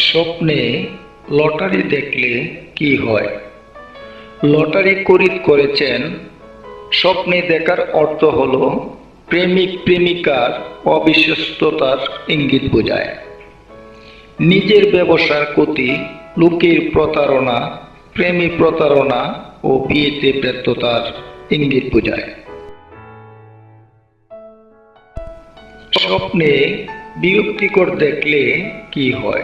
স্বপ্নে লটারি দেখলে কি হয়? লটারি করিত করেছেন, স্বপ্নে দেখার অর্থ হল প্রেমিক প্রেমিকার অবিশ্বস্ততার ইঙ্গিত বোঝায়। নিজের ব্যবসার ক্ষতি লোকের প্রতারণা, প্রেমী প্রতারণা ও বিয়েতে ব্যর্থতার ইঙ্গিত বোঝায়। স্বপ্নে বিরক্তিকর দেখলে কি হয়?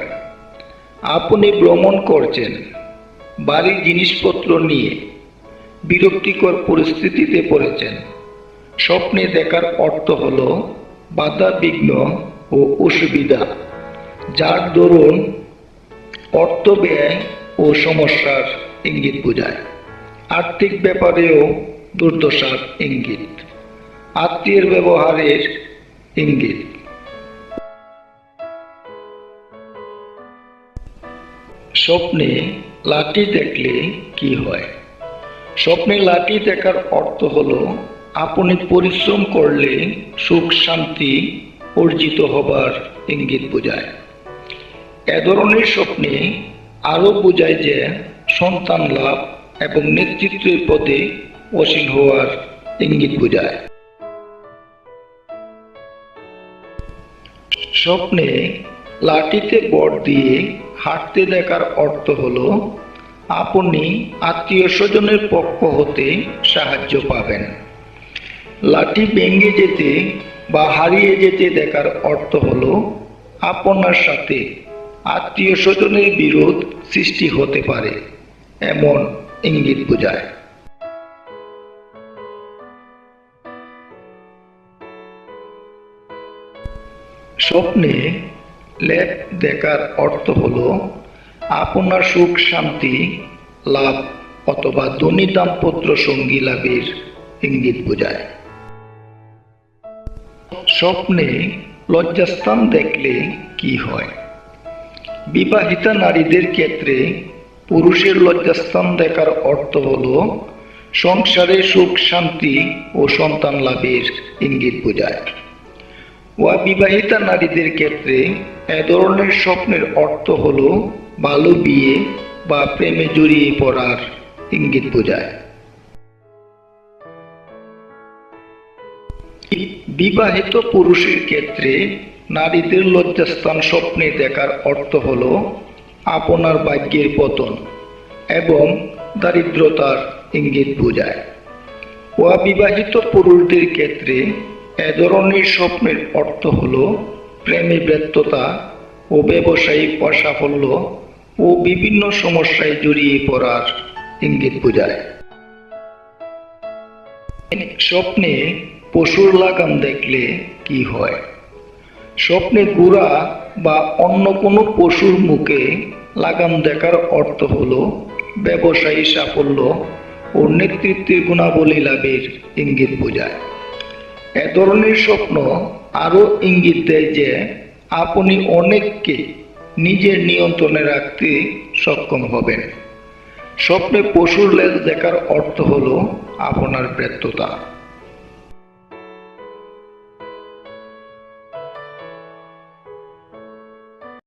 আপনি ভ্রমণ করছেন, বাড়ির জিনিসপত্র নিয়ে বিরক্তিকর পরিস্থিতিতে পড়েছেন। স্বপ্নে দেখার অর্থ হল বাধা বিঘ্ন ও অসুবিধা, যার দরুন অর্থ ব্যয় ও সমস্যার ইঙ্গিত বোঝায়। আর্থিক ব্যাপারেও দুর্দশার ইঙ্গিত, আত্মীয়ের ব্যবহারের ইঙ্গিত। স্বপ্নে লাঠি দেখলে কি হয়? স্বপ্নে লাঠি দেখার অর্থ হল, আপনি পরিশ্রম করলে সুখ শান্তি অর্জিত হবার ইঙ্গিত বোঝায়। এ ধরনের স্বপ্নে আরও বোঝায় যে সন্তান লাভ এবং নেতৃত্বের পদে অসীন হওয়ার ইঙ্গিত বোঝায়। স্বপ্নে লাঠিতে বর দিয়ে হাঁটতে দেখার অর্থ হলো, আপনি আত্মীয় স্বজনের পক্ষ হতে সাহায্য পাবেন। লাঠি ভেঙে যেতে বা হারিয়ে যেতে দেখার অর্থ হলো, আপনার সাথে আত্মীয় স্বজনের বিরোধ সৃষ্টি হতে পারে, এমন ইঙ্গিত বোঝায়। স্বপ্নে লেপ দেখার অর্থ হলো, আপনার সুখ, শান্তি, লাভ অথবা ধনী দাম্পত্য সঙ্গী লাভের ইঙ্গিত বোঝায়। স্বপ্নে লজ্জাস্থান দেখলে কি হয়? বিবাহিতা নারীদের ক্ষেত্রে পুরুষের লজ্জাস্থান দেখার অর্থ হলো, সংসারে সুখ, শান্তি ও সন্তান লাভের ইঙ্গিত বোঝায়। বিবাহিতা নারীদের ক্ষেত্রে এ ধরনের স্বপ্নের অর্থ হল ভালো বিয়ে বা প্রেমে জড়িয়ে পড়ার ইঙ্গিত বোঝায়। বিবাহিত পুরুষের ক্ষেত্রে নারীদের লজ্জাস্থান স্বপ্নে দেখার অর্থ হল আপনার ভাগ্যের পতন এবং দারিদ্রতার ইঙ্গিত বোঝায়। অবিবাহিত পুরুষদের ক্ষেত্রে এ ধরনের স্বপ্নের অর্থ হল প্রেমে ব্যর্থতা ও ব্যবসায়িক অসাফল্য ও বিভিন্ন সমস্যায় জড়িয়ে পড়ার ইঙ্গিত বোঝায়। স্বপ্নে পশুর লাগাম দেখলে কি হয়? স্বপ্নে গুড়া বা অন্য কোনো পশুর মুখে লাগাম দেখার অর্থ হল ব্যবসায়ী সাফল্য ও নেতৃত্বের গুণাবলী লাভের ইঙ্গিত বোঝায়। এ ধরনের স্বপ্ন আরও ইঙ্গিত দেয় যে আপনি অনেককে নিজের নিয়ন্ত্রণে রাখতে সক্ষম হবেন। স্বপ্নে পশুর লেজ দেখার অর্থ হল আপনার ব্যর্থতা।